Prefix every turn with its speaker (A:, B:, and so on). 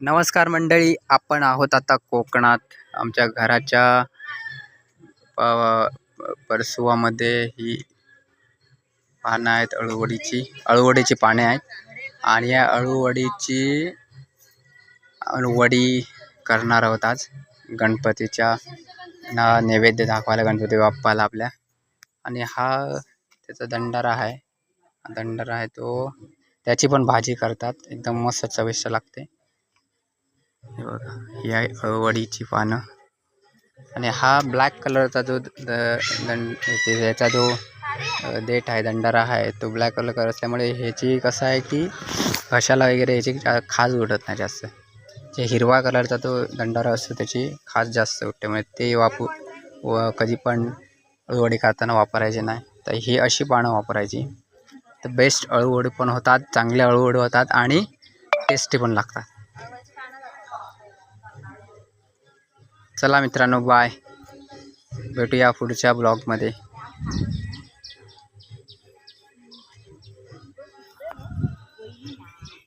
A: नमस्कार मंडळी आपण आहोत आता कोकणात. आमच्या घराच्या प- परसुवामध्ये ही पानं आहेत अळूवडीची. अळूवडीची पाने आहेत. आणि या अळूवडीची अळूवडी करणार आहोत आज. गणपतीच्या ना नैवेद्य दाखवायला गणपती बाप्पाला आपल्या. आणि हा त्याचा दंडारा आहे. दंडारा आहे तो त्याची पण भाजी करतात. एकदम मस्त चविष्ट लागते. हे बघा ही आहे अळवडीची पानं. आणि हा ब्लॅक कलरचा जो द- दंड ते- त्याचा जो देठ आहे दंडारा आहे तो ब्लॅक कलर असल्यामुळे ह्याची कसं आहे की घशाला वगैरे ह्याची खास खाज उडत नाही जास्त. जे हिरवा कलरचा तो दंडारा असतो त्याची खास जास्त उठते म्हणजे ते वापू व कधी पण अळूवडी करताना वापरायचे नाही. तर ही अशी पानं वापरायची. तर बेस्ट अळूवडी पण होतात चांगले अळूवडी होतात आणि टेस्टी पण लागतात. चला मित्रांनो बाय भेटूया पुढच्या ब्लॉगमध्ये